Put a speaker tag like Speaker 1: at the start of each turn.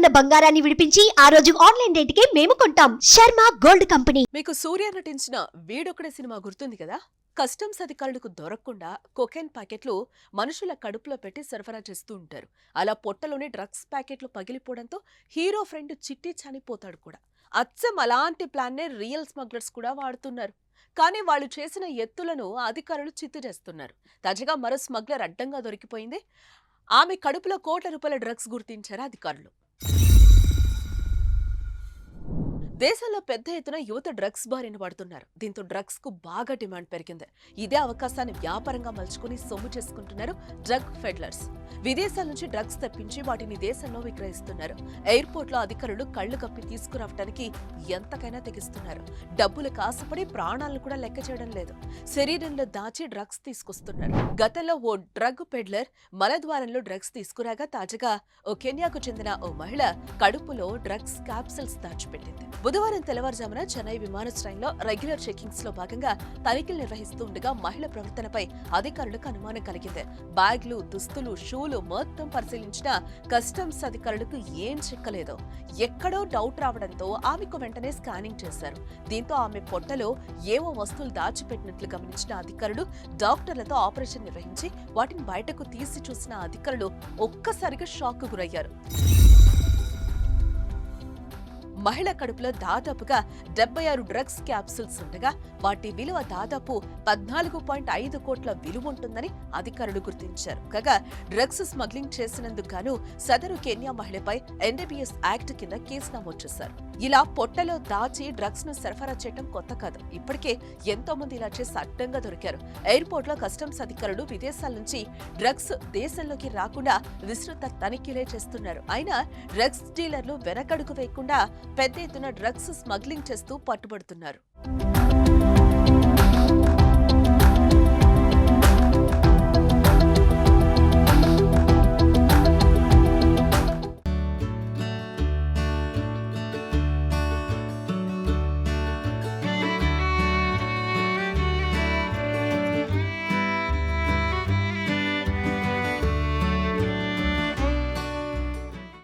Speaker 1: ఉన్న బంగారాన్ని విడిపించి ఆ రోజు ఆన్లైన్ రేటుకే మేము కొంటాం. Sharma gold company.
Speaker 2: మీకు సూర్య నటించిన వీడొక్కడ సినిమా గుర్తుంది కదా? కస్టమ్స్ అధికారులకు దొరకకుండా కొకెన్ ప్యాకెట్లు మనుషుల కడుపులో పెట్టి సరఫరా చేస్తూ ఉంటారు. అలా పొట్టలోని డ్రగ్స్ ప్యాకెట్లు పగిలిపోవడంతో హీరో ఫ్రెండ్ చిట్టి చనిపోతాడు కూడా. అచ్చం అలాంటి ప్లాన్నే రియల్ స్మగ్లర్స్ కూడా వాడుతున్నారు. కానీ వాళ్ళు చేసిన ఎత్తులను అధికారులు చిత్తు చేస్తున్నారు. తాజాగా మరో స్మగ్లర్ అడ్డంగా దొరికిపోయింది. ఆమె కడుపులో కోట్ల రూపాయల డ్రగ్స్ గుర్తించారు అధికారులు. దేశంలో పెద్ద ఎత్తున యువత డ్రగ్స్ బారిన పడుతున్నారు. దీంతో డ్రగ్స్కు బాగా డిమాండ్ పెరిగింది. ఇదే అవకాశాన్ని వ్యాపారంగా మలుచుకుని సొమ్ము చేసుకుంటున్నారు డ్రగ్ ఫెడ్లర్స్. విదేశాల నుంచి డ్రగ్స్ తెప్పించి వాటిని దేశంలో విక్రయిస్తున్నారు. ఎయిర్పోర్ట్లో అధికారులు కళ్ళు కప్పి తీసుకురావడానికి ఎంతకైనా తెగిస్తున్నారు. డబ్బులు కాసపడి ప్రాణాలను కూడా లెక్క చేయడం లేదు. శరీరంలో దాచి డ్రగ్స్ తీసుకొస్తున్నారు. గతంలో ఓ డ్రగ్ పెడ్లర్ మలద్వారంలో డ్రగ్స్ తీసుకురాగా తాజాగా ఓ కెన్యాకు చెందిన ఓ మహిళ కడుపులో డ్రగ్స్ క్యాప్సిల్స్ దాచిపెట్టింది. బుధవారం తెల్లవారుజామున చెన్నై విమానాశ్రయంలో రెగ్యులర్ చెకింగ్స్లో భాగంగా తనిఖీలు నిర్వహిస్తూ ఉండగా మహిళ ప్రవర్తనపై అధికారులకు అనుమానం కలిగింది. బ్యాగ్లు దుస్తులు షూలు మొత్తం పరిశీలించిన కస్టమ్స్ అధికారులకు ఏం చిక్కలేదు. ఎక్కడో డౌట్ రావడంతో ఆమెకు వెంటనే స్కానింగ్ చేశారు. దీంతో ఆమె పొట్టలో ఏవో వస్తువులు దాచిపెట్టినట్లు గమనించిన అధికారులు డాక్టర్లతో ఆపరేషన్ నిర్వహించి వాటిని బయటకు తీసి చూసిన అధికారులు ఒక్కసారిగా షాక్ గురయ్యారు. మహిళ కడుపులో దాదాపుగా డెబ్బై ఆరు డ్రగ్స్ క్యాప్సూల్స్ ఉండగా వాటి విలువ దాదాపు పద్నాలుగు పాయింట్ ఐదు కోట్ల విలువ ఉంటుందని అధికారులు గుర్తించారు. కాగా డ్రగ్స్ స్మగ్లింగ్ చేసినందుకు గాను సదరు కెన్యా మహిళపై ఎన్డీబీఎస్ యాక్ట్ కింద కేసు నమోదు చేశారు. ఇలా పొట్టలో దాచి డ్రగ్స్ను సరఫరా చేయడం కొత్త కాదు ఇప్పటికే ఎంతో మంది ఇలా చేసి అడ్డంగా దొరికారు. ఎయిర్పోర్ట్లో కస్టమ్స్ అధికారులు విదేశాల నుంచి డ్రగ్స్ దేశంలోకి రాకుండా విస్తృత తనిఖీలే చేస్తున్నారు. అయినా డ్రగ్స్ డీలర్లు వెనకడుగు వేయకుండా పెద్ద ఎత్తున డ్రగ్స్ స్మగ్లింగ్ చేస్తూ పట్టుబడుతున్నారు.